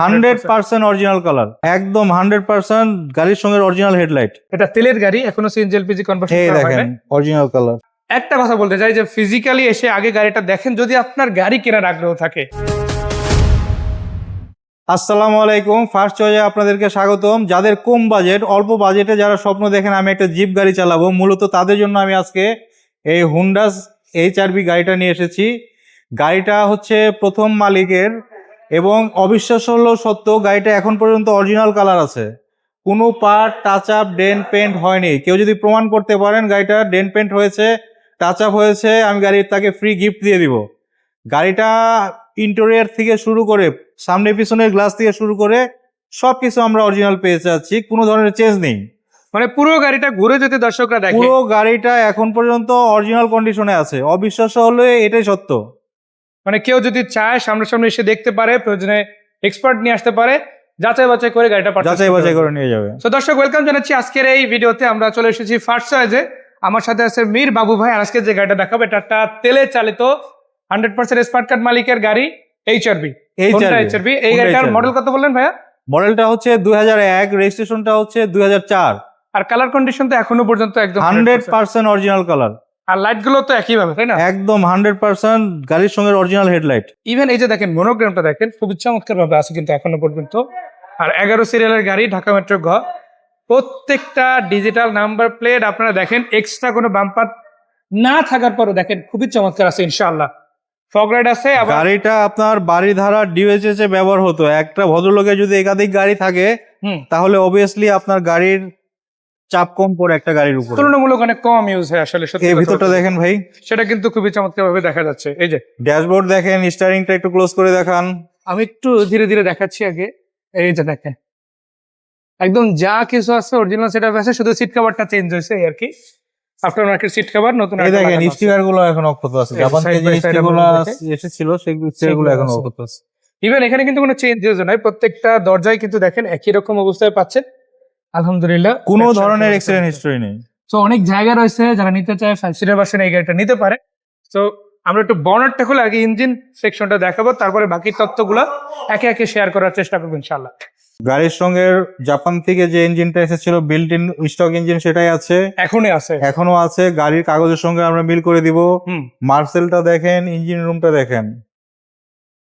Hundred percent original colour. একদম hundred percent গাড়ির সঙ্গে অরিজিনাল হেডলাইট এটা তেলের গাড়ি এখনও সিএনজি এলপিজি কনভার্সন এই দেখেন অরিজিনাল কালার একটা কথা বলতে চাই যে ফিজিক্যালি এসে আগে গাড়িটা দেখেন যদি আপনার গাড়ি কেনার আগ্রহ থাকে। আসসালামু আলাইকুম। ফার্স্ট চয়েসে আপনাদেরকে স্বাগতম। যাদের কম বাজেট অল্প বাজেটে যারা স্বপ্ন দেখেন আমি একটা জিপ গাড়ি চালাবো মূলত তাদের জন্য আমি আজকে এই হুন্ডাস এইচ আরবি গাড়িটা নিয়ে এসেছি। গাড়িটা হচ্ছে প্রথম মালিকের এবং অবিশ্বাস্য হলেও সত্য গাড়িটা এখন পর্যন্ত অরিজিনাল কালার আছে। কোনো part touch up dent paint হয়নি। কেউ যদি প্রমাণ করতে পারেন গাড়িটা ডেন পেন্ট হয়েছে টাচ আপ হয়েছে আমি গাড়ির তাকে ফ্রি গিফট দিয়ে দিব। গাড়িটা ইন্টেরিয়ার থেকে শুরু করে সামনে পিছনের গ্লাস থেকে শুরু করে সব কিছু আমরা অরিজিনাল পেয়ে যাচ্ছি কোনো ধরনের চেঞ্জ নেই। মানে পুরো গাড়িটা ঘুরে যেতে দর্শকরা দেখে। পুরো গাড়িটা এখন পর্যন্ত অরিজিনাল কন্ডিশনে আছে। অবিশ্বাস্য হলে এটাই সত্য। মানে কেউ যদি চায় সামনাসামনি এসে দেখতে পারে প্রয়োজনে এক্সপার্ট নিয়ে আসতে পারে যাচাই বাছাই করে গাড়িটা যাচাই বাছাই করে নিয়ে যাবে। তো দর্শক ওয়েলকাম জানাচ্ছি আজকের এই ভিডিওতে। আমরা চলে এসেছি ফার্স্ট চয়েজে আমার সাথে আছে মীর বাবু ভাই আজকে যে গাড়িটা দেখাবো এটা একটা তেলে চালিত হান্ড্রেড পার্সেন্ট স্মার্ট কার্ড মালিকের গাড়ি এইচআরবি এইচআরবি এই গাড়িটার মডেল কত বললেন ভাইয়া? মডেলটা হচ্ছে দুই হাজার এক রেজিস্ট্রেশনটা হচ্ছে দুই হাজার চার। আর কালার কন্ডিশন তো এখনও পর্যন্ত একদম হান্ড্রেড পার্সেন্ট অরিজিনাল কালার আর লাইটগুলো তো একই ভাবে তাই না? একদম হান্ড্রেড পার্সেন্ট গাড়ির সঙ্গে অরিজিনাল হেডলাইট ইভেন এই যে দেখেন মনোগ্রামটা দেখেন খুবই চমৎকার ভাবে আছে কিন্তু এখনও পর্যন্ত। আর এগারো সিরিয়ালের গাড়ি ঢাকা মেট্রো ঘ। প্রত্যেকটা ডিজিটাল নাম্বার প্লেট আপনারা দেখেন এক্সট্রা কোনো বাম্পার না থাকার পরও দেখেন খুবই চমৎকার আছে ইনশাআল্লাহ। ফগ রাইড আছে গাড়িটা আপনার বাড়ি ধারা ডিওএইচএস এ ব্যবহার হতো। একটা ভদ্রলোকের যদি একাধিক গাড়ি থাকে তাহলে অবভিয়াসলি আপনার গাড়ির চাপ কম পড়ে একটা গাড়ির উপর। তুলনামূলক অনেক কম ইউজ হয় আসলে সত্যি এই ভিতরটা দেখেন ভাই। সেটা কিন্তু খুবই চমৎকার ভাবে দেখা যাচ্ছে। এই যে ড্যাশবোর্ড দেখেন স্টারিংটা একটু ক্লোজ করে দেখান। আমি একটু ধীরে ধীরে দেখাচ্ছি আগে। এই যে দেখেন একদম যা কিছু আছে অরিজিনাল সেটা আছে শুধু সিট কভারটা চেঞ্জ হয়েছে আর কি। আফটার মার্কেট সিট কভার নতুন এই দেখেন স্টিকারগুলো এখন অক্ষত আছে। জাপান থেকে যে স্টিকারগুলো এসেছিল সেই স্টিকারগুলো এখন। অক্ষত আছে। ইভেন এখানে কিন্তু কোনো চেঞ্জ হয়েছে নয় প্রত্যেকটা দরজায় কিন্তু দেখেন একই রকম অবস্থায় পাচ্ছেন। আলহামদুলিল্লাহ কোনো ধরনের এক্সিডেন্ট হিস্টরি নেই। তো অনেক জায়গা রয়েছে যারা নিতে চায় ফাইভ সিটার ভার্সন এই গাড়িটা নিতে পারে। তো আমরা একটু বনারটা খুলে আগে ইঞ্জিন সেকশনটা দেখাবো তারপরে বাকি তথ্যগুলো একে একে শেয়ার করার চেষ্টা করব ইনশাল্লাহ গাড়ির সঙ্গে জাপান থেকে যে ইঞ্জিনটা এসেছিল বিল্ট ইন স্টক ইঞ্জিন সেটাই আছে। এখনই আছে। এখনও আছে গাড়ির কাগজের সঙ্গে আমরা মিল করে দিব। মার্সেলটা দেখেন ইঞ্জিন রুমটা দেখেন।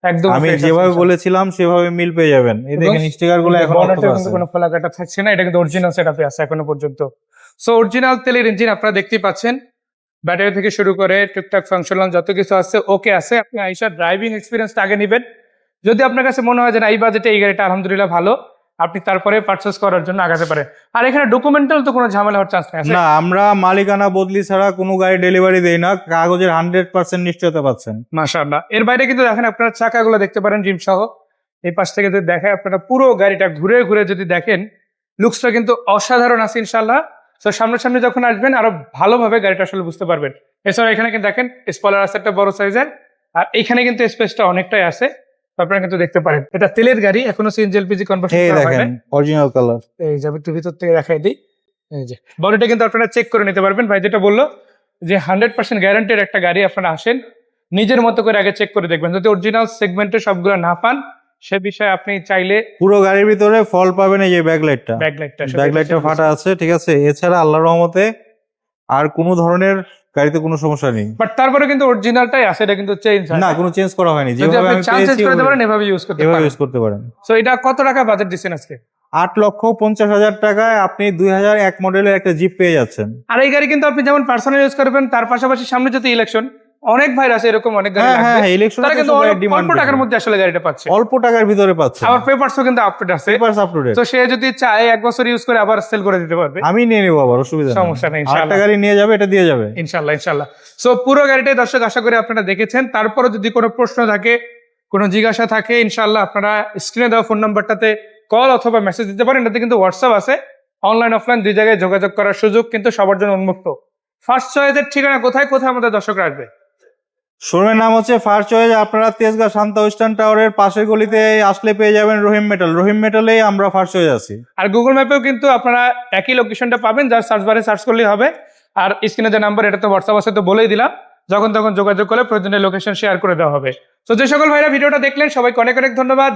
একদম আমি যেভাবে বলেছিলাম সেভাবে মিল পেয়ে যাবেন। এই দেখেন স্টিকারগুলো এখন কিন্তু কোনো ফলাকাটা থাকছে না এটা কিন্তু অরিজিনাল সেটআপে আছে এখনও পর্যন্ত। সো অরিজিনাল তেলের ইঞ্জিন আপনারা দেখতেই পাচ্ছেন। ব্যাটারি থেকে শুরু করে টুকটাক ফাংশনাল যত কিছু আছে ওকে আছে। আপনি আইসা ড্রাইভিং এক্সপিরিয়েন্সটা আগে নেবেন। যদি আপনার কাছে মনে হয় যে না এই বাজেটে এই গাড়িটা আলহামদুলিল্লাহ ভালো আপনি তারপরে পারচেস করার জন্য আগাতে পারেন। আর এখানে ডকুমেন্টাল তো কোনো ঝামেলা হওয়ার চান্স নেই না আমরা মালিকানা বদলি ছাড়া কোনো গাড়ি ডেলিভারি দেই না কাগজের হান্ড্রেড পার্সেন্ট নিশ্চয়তা পাচ্ছেন। মাশাআল্লাহ। এর বাইরে কিন্তু দেখেন আপনারা চাকাগুলো দেখতে পারেন জিম সহ এই পাশ থেকে যদি দেখেন আপনারা পুরো গাড়িটা ঘুরে ঘুরে যদি দেখেন লুকসটা কিন্তু অসাধারণ আছে ইনশাল্লাহ তো সামনাসামনি যখন আসবেন আরও ভালোভাবে গাড়িটা আসলে বুঝতে পারবেন। এছাড়া এখানে কিন্তু দেখেন স্পলার আছে একটা বড় সাইজের আর এখানে কিন্তু স্পেসটা অনেকটাই আছে। আপনারা কিন্তু দেখতে পারেন। এটা তেলের গাড়ি এখনও সিএনজি এলপিজি কনভার্সন এই করা হয় দেখেন অরিজিনাল কালার এই যে একটু ভিতর থেকে দেখাই দিই। এই যে বডিটা কিন্তু আপনারা চেক করে নিতে পারবেন। ভাই যেটা বলল যে হান্ড্রেড পার্সেন্ট গ্যারান্টেড একটা গাড়ি আপনারা আসেন নিজের মতো করে আগে চেক করে দেখবেন। যদি অরিজিনাল সেগমেন্টে সবগুলো না পান সে বিষয়ে আপনি চাইলে পুরো গাড়ির ভিতরে ফল পাবেন এই যে ব্যাকলাইটটা ব্যাকলাইটটা ব্যাকলাইটটা ফাটা আছে ঠিক আছে? এছাড়া আল্লাহর রহমতে আর কোনো ধরনের গাড়িতে কোনো সমস্যা নেই। বাট তারপরে কিন্তু অরিজিনালটাই আছে এটা কিন্তু চেঞ্জ না কোনো চেঞ্জ করা হয়নি। যেভাবে আমি চেঞ্জ করতে পারেন এভাবে ইউজ করতে পারেন। ইউজ করতে পারেন। সো এটা কত টাকা বাজেট দিছেন আজকে? আট লক্ষ পঞ্চাশ হাজার টাকায় আপনি দুই হাজার এক মডেলের একটা জিপ পেয়ে যাচ্ছেন। আর এই গাড়ি কিন্তু আপনি যেমন পার্সোনাল ইউজ করবেন তার পাশাপাশি সামনে যদি ইলেকশন অনেক ভাই আছে এরকম অনেক গাড়ি হ্যাঁ হ্যাঁ ইলেকশন তারা কিন্তু অল্প- টাকার মধ্যে আসলে গাড়িটা পাচ্ছে। অল্প টাকার ভিতরে পাচ্ছে। আবার পেপারসও কিন্তু আপডেট আছে। পেপারস আপ টু ডেট তো সে যদি চায় এক বছর ইউজ করে আবার সেল করে দিতে পারবে। আমি নিয়ে নেব আবার অসুবিধা নেই। সমস্যা নেই ইনশাআল্লাহ। গাড়ি নিয়ে যাবে এটা দিয়ে যাবে। ইনশাল্লাহ ইনশাল্লাহ সো পুরো গাড়িটাই দর্শক আশা করি আপনারা দেখেছেন। তারপরে যদি কোনো প্রশ্ন থাকে কোনো জিজ্ঞাসা থাকে ইনশাল্লাহ আপনারা স্ক্রিনে দেওয়া ফোন নাম্বারটাতে কল অথবা মেসেজ দিতে পারেন। এটাতে কিন্তু হোয়াটসঅ্যাপ আছে। অনলাইন অফলাইন দুই জায়গায় যোগাযোগ করার সুযোগ কিন্তু সবার জন্য উন্মুক্ত। ফার্স্ট চয়েসের ঠিকানা কোথায়? কোথায় আমাদের দর্শকরা আসবে? শোরুমের নাম হচ্ছে ফার চয়েস আপনারা তেজগাঁও শান্তা ওয়েস্টার্ন টাওয়ারের পাশের গলিতে আসলে পেয়ে যাবেন রহিম মেটাল রহিম মেটালেই আমরা ফার চয়েস আছি। আর গুগল ম্যাপেও কিন্তু আপনারা একই লোকেশনটা পাবেন, যার সার্চ বারে সার্চ করলেই হবে। আর স্ক্রিনে যে নাম্বার এটা তো হোয়াটসঅ্যাপ আছে, তো বলেই দিলাম। যখন তখন যোগাযোগ করলে প্রয়োজনীয় লোকেশন শেয়ার করে দেওয়া হবে। তো যে সকল ভাইরা ভিডিওটা দেখলেন, সবাইকে অনেক অনেক ধন্যবাদ।